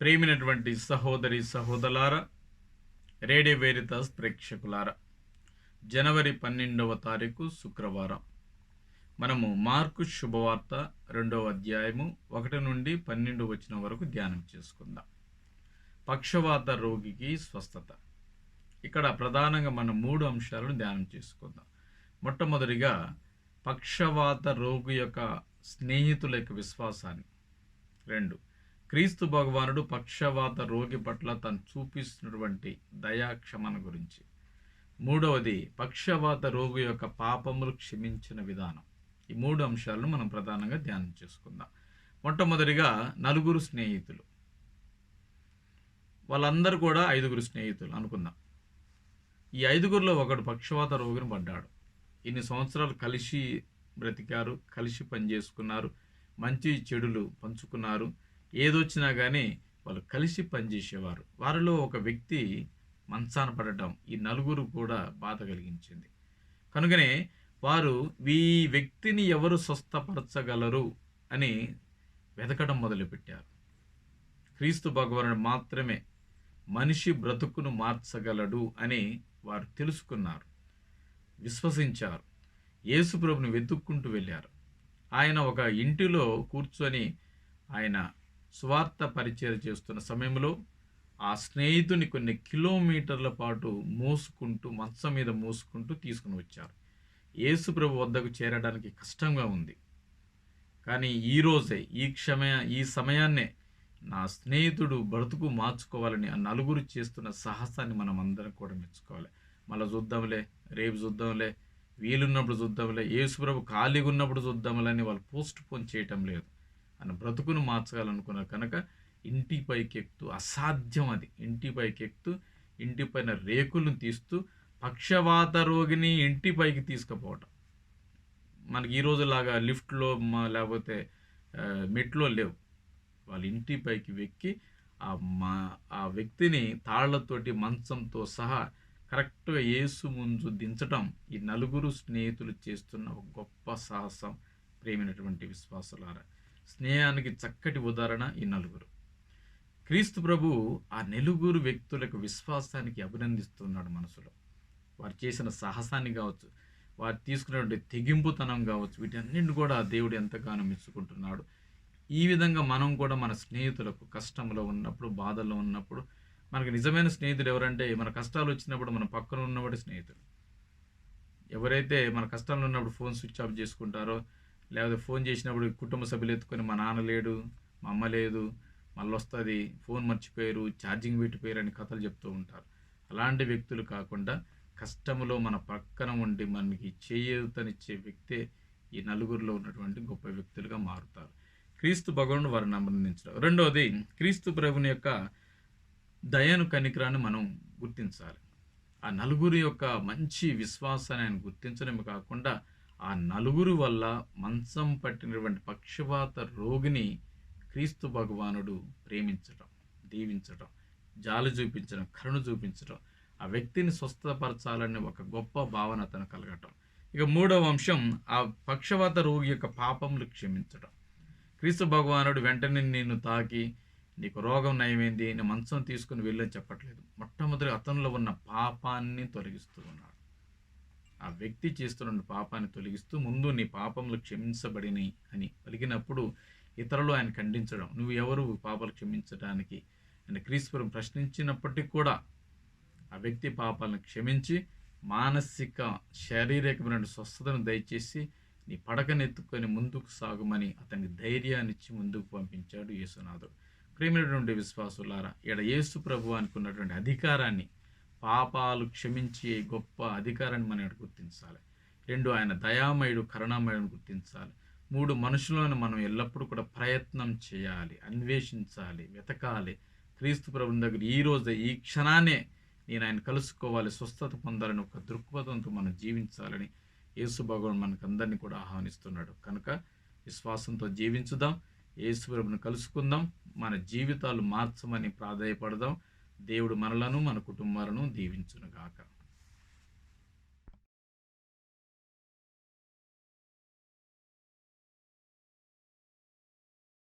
ప్రేమినటువంటి సహోదరి సహోదరులారా రేడియో వేరితాస్ ప్రేక్షకులారా జనవరి పన్నెండవ తారీఖు శుక్రవారం. మనము మార్కు శుభవార్త రెండవ అధ్యాయము ఒకటి నుండి పన్నెండు వచ్చిన వరకు ధ్యానం చేసుకుందాం. పక్షవాత రోగికి స్వస్థత. ఇక్కడ ప్రధానంగా మనం మూడు అంశాలను ధ్యానం చేసుకుందాం. మొట్టమొదటిగా పక్షవాత రోగి యొక్క స్నేహితుల యొక్క విశ్వాసాన్ని. రెండు క్రీస్తు భగవానుడు పక్షవాత రోగి పట్ల తను చూపిస్తున్నటువంటి దయాక్షమన గురించి. మూడవది పక్షవాత రోగి యొక్క పాపములు క్షమించిన విధానం. ఈ మూడు అంశాలను మనం ప్రధానంగా ధ్యానం చేసుకుందాం. మొట్టమొదటిగా నలుగురు స్నేహితులు. వాళ్ళందరూ కూడా ఐదుగురు స్నేహితులు అనుకుందాం. ఈ ఐదుగురిలో ఒకడు పక్షవాత రోగిని పడ్డాడు. ఇన్ని సంవత్సరాలు కలిసి బ్రతికారు కలిసి పనిచేసుకున్నారు మంచి చెడులు పంచుకున్నారు. ఏదొచ్చినా కానీ వాళ్ళు కలిసి పనిచేసేవారు వారిలో ఒక వ్యక్తి మంచాన పడటం ఈ నలుగురు కూడా బాధ కలిగించింది. కనుకనే వారు ఈ వ్యక్తిని ఎవరు స్వస్థపరచగలరు అని వెతకడం మొదలుపెట్టారు. క్రీస్తు భగవానుడు మాత్రమే మనిషి బ్రతుకును మార్చగలడు అని వారు తెలుసుకున్నారు. విశ్వసించారు. యేసుప్రభుని వెతుక్కుంటూ వెళ్ళారు. ఆయన ఒక ఇంటిలో కూర్చొని ఆయన స్వార్థ పరిచయం చేస్తున్న సమయంలో ఆ స్నేహితుని కొన్ని కిలోమీటర్ల పాటు మోసుకుంటూ మంచం మీద మోసుకుంటూ తీసుకుని వచ్చారు. యేసుప్రభు వద్దకు చేరడానికి కష్టంగా ఉంది. కానీ ఈరోజే ఈ క్షమ ఈ సమయాన్నే నా స్నేహితుడు బ్రతుకు మార్చుకోవాలని ఆ నలుగురు చేస్తున్న సాహసాన్ని మనం అందరం కూడా మెచ్చుకోవాలి. మళ్ళీ చూద్దాంలే రేపు చూద్దాంలే వీలున్నప్పుడు చూద్దాంలే యేసుప్రభు ఖాళీగా ఉన్నప్పుడు చూద్దాంలే అని వాళ్ళు పోస్ట్ పోన్ చేయటం లేదు. ఆయన బ్రతుకును మార్చగలనుకున్నారు కనుక ఇంటి పైకి ఎక్కుతూ అసాధ్యం అది. ఇంటి పైకి ఎక్కుతూ ఇంటి పైన రేకులను తీస్తూ పక్షవాత రోగిని ఇంటి పైకి తీసుకుపోవటం. మనకి ఈ రోజులాగా లిఫ్ట్లో మా లేకపోతే మెట్లో లేవు. వాళ్ళ ఇంటి పైకి వెక్కి ఆ మా ఆ వ్యక్తిని తాళ్ళతోటి మంచంతో సహా కరెక్ట్గా ఏసు ముందు దించటం ఈ నలుగురు స్నేహితులు చేస్తున్న ఒక గొప్ప సాహసం ప్రేమైనటువంటి విశ్వాసులారా. స్నేహానికి చక్కటి ఉదాహరణ ఈ నలుగురు. క్రీస్తు ప్రభు ఆ నలుగురు వ్యక్తులకు విశ్వాసానికి అభినందిస్తున్నాడు మనసులో. వారు చేసిన సాహసాన్ని కావచ్చు వారు తీసుకున్నటువంటి తెగింపుతనం కావచ్చు వీటన్నింటిని కూడా దేవుడు ఎంతగానో మెచ్చుకుంటున్నాడు. ఈ విధంగా మనం కూడా మన స్నేహితులకు కష్టంలో ఉన్నప్పుడు బాధల్లో ఉన్నప్పుడు మనకు నిజమైన స్నేహితుడు ఎవరంటే మన కష్టాలు వచ్చినప్పుడు మన పక్కన ఉన్నవాడు స్నేహితుడు. ఎవరైతే మన కష్టాలు ఉన్నప్పుడు ఫోన్ స్విచ్ ఆఫ్ చేసుకుంటారో లేకపోతే ఫోన్ చేసినప్పుడు కుటుంబ సభ్యులు ఎత్తుకొని మా నాన్న లేడు మా అమ్మ లేదు మళ్ళీ వస్తుంది ఫోన్ మర్చిపోయారు ఛార్జింగ్ పెట్టిపోయారు అని కథలు చెప్తూ ఉంటారు. అలాంటి వ్యక్తులు కాకుండా కష్టంలో మన పక్కన ఉండి మనకి చేయూతనిచ్చే వ్యక్తే ఈ నలుగురిలో ఉన్నటువంటి గొప్ప వ్యక్తులుగా మారుతారు. క్రీస్తు భగవానుడు వారిని అభినందించడం రెండవది క్రీస్తు ప్రభుని యొక్క దయను కనికరాన్ని మనం గుర్తించాలి. ఆ నలుగురి యొక్క మంచి విశ్వాసాన్ని ఆయన గుర్తించడమే కాకుండా ఆ నలుగురు వల్ల మంచం పట్టినటువంటి పక్షవాత రోగిని క్రీస్తు భగవానుడు ప్రేమించటం దీవించటం జాలి చూపించడం కరుణ చూపించడం ఆ వ్యక్తిని స్వస్థపరచాలనే ఒక గొప్ప భావన అతను కలగటం. ఇక మూడవ అంశం ఆ పక్షవాత రోగి యొక్క పాపములు క్షమించడం క్రీస్తు భగవానుడు వెంటనే నిన్ను తాకి నీకు రోగం నయమైంది నేను మంచం తీసుకుని వెళ్ళని చెప్పట్లేదు. మొట్టమొదటి అతనిలో ఉన్న పాపాన్ని తొలగిస్తూ ఉన్నాడు. ఆ వ్యక్తి చేస్తున్న పాపాన్ని తొలగిస్తూ ముందు నీ పాపములు క్షమించబడినవి అని పలికినప్పుడు ఇతరులు ఆయన ఖండించడం నువ్వు ఎవరు? పాపాలు క్షమించడానికి అని క్రీశ్వరం ప్రశ్నించినప్పటికీ కూడా ఆ వ్యక్తి పాపాలను క్షమించి మానసిక శారీరకమైన స్వస్థతను దయచేసి నీ పడకనెత్తుకొని ముందుకు సాగుమని అతనికి ధైర్యాన్ని ఇచ్చి ముందుకు పంపించాడు యేసునాథుడు. ప్రేమైనటువంటి విశ్వాసులారా ఇక్కడ యేసు ప్రభు అనుకున్నటువంటి అధికారాన్ని పాపాలు క్షమించే గొప్ప అధికారాన్ని మనం గుర్తించాలి. రెండు ఆయన దయామయుడు కరుణామయుడు గుర్తించాలి. మూడు మనుషులను మనం ఎల్లప్పుడూ కూడా ప్రయత్నం చేయాలి అన్వేషించాలి వెతకాలి. క్రీస్తు ప్రభుని దగ్గర ఈ రోజు ఈ క్షణానే నేను ఆయన కలుసుకోవాలి స్వస్థత పొందాలని ఒక దృక్పథంతో మనం జీవించాలని యేసు భగవాన్ మనకు అందరినీ కూడా ఆహ్వానిస్తున్నాడు. కనుక విశ్వాసంతో జీవించుదాం యేసు ప్రభుని కలుసుకుందాం మన జీవితాలు మార్చమని ప్రాధాయపడదాం. దేవుడు మనలను మన కుటుంబాలను దీవించునుగాక.